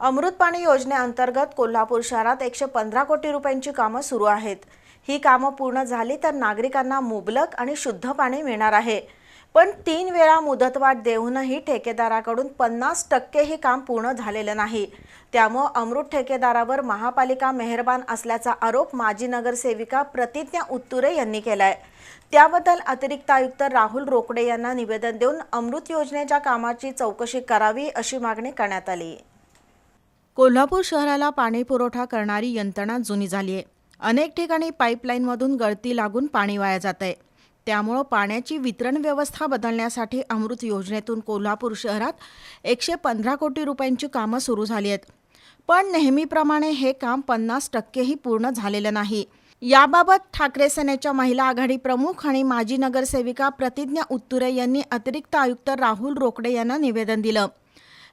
अमृत पाणी योजनेअंतर्गत कोल्हापूर शहरात एकशे पंधरा कोटी रुपयांची कामं सुरू आहेत. ही कामं पूर्ण झाली तर नागरिकांना मुबलक आणि शुद्ध पाणी मिळणार आहे. पण तीन वेळा मुदतवाढ देऊनही ठेकेदाराकडून पन्नास टक्के हे काम पूर्ण झालेलं नाही. त्यामुळं अमृत ठेकेदारावर महापालिका मेहरबान असल्याचा आरोप माजी नगरसेविका प्रतिज्ञा उत्तुरे यांनी केलाय. त्याबद्दल अतिरिक्त आयुक्त राहुल रोकडे यांना निवेदन देऊन अमृत योजनेच्या कामाची चौकशी करावी अशी मागणी करण्यात आली. कोल्हापूर शहराला पाणी पुरवठा करणारी यंत्रणा जुनी झाली आहे. अनेक ठिकाणी पाईपलाईनमधून गळती लागून पाणी वाया जात आहे त्यामुळं पाण्याची वितरण व्यवस्था बदलण्यासाठी अमृत योजनेतून कोल्हापूर शहरात एकशे पंधरा कोटी रुपयांची कामं सुरू झाली आहेत. पण नेहमीप्रमाणे हे काम पन्नास टक्केही पूर्ण झालेलं नाही. याबाबत ठाकरे सेनेच्या महिला आघाडी प्रमुख आणि माजी नगरसेविका प्रतिज्ञा उत्तुरे यांनी अतिरिक्त आयुक्त राहुल रोकडे यांना निवेदन दिलं.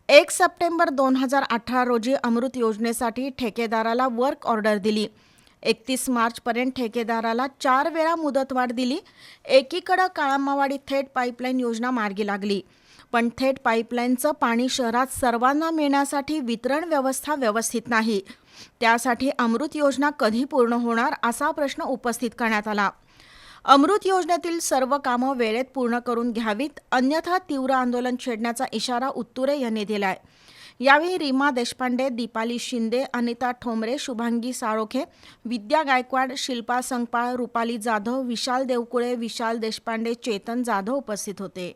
एक सप्टेंबर दोन हजार अठरा रोजी अमृत योजनेसाठी ठेकेदाराला वर्क ऑर्डर दिली. एकतीस मार्चपर्यंत ठेकेदाराला चार वेळा मुदतवाढ दिली. एकीकडं काळामावाडी थेट पाईपलाईन योजना मार्गी लागली. पण थेट पाईपलाईनचं पाणी शहरात सर्वांना मिळण्यासाठी वितरण व्यवस्था व्यवस्थित नाही. त्यासाठी अमृत योजना कधी पूर्ण होणार असा प्रश्न उपस्थित करण्यात आला. अमृत योजनेतील सर्व कामं वेळेत पूर्ण करून घ्यावीत अन्यथा तीव्र आंदोलन छेडण्याचा इशारा उत्तुरे यांनी दिलाय. यावेळी रीमा देशपांडे दीपाली शिंदे अनिता ठोंबरे शुभांगी साळोखे विद्या गायकवाड शिल्पा संगपाळ रुपाली जाधव विशाल देवकुळे विशाल देशपांडे चेतन जाधव उपस्थित होते.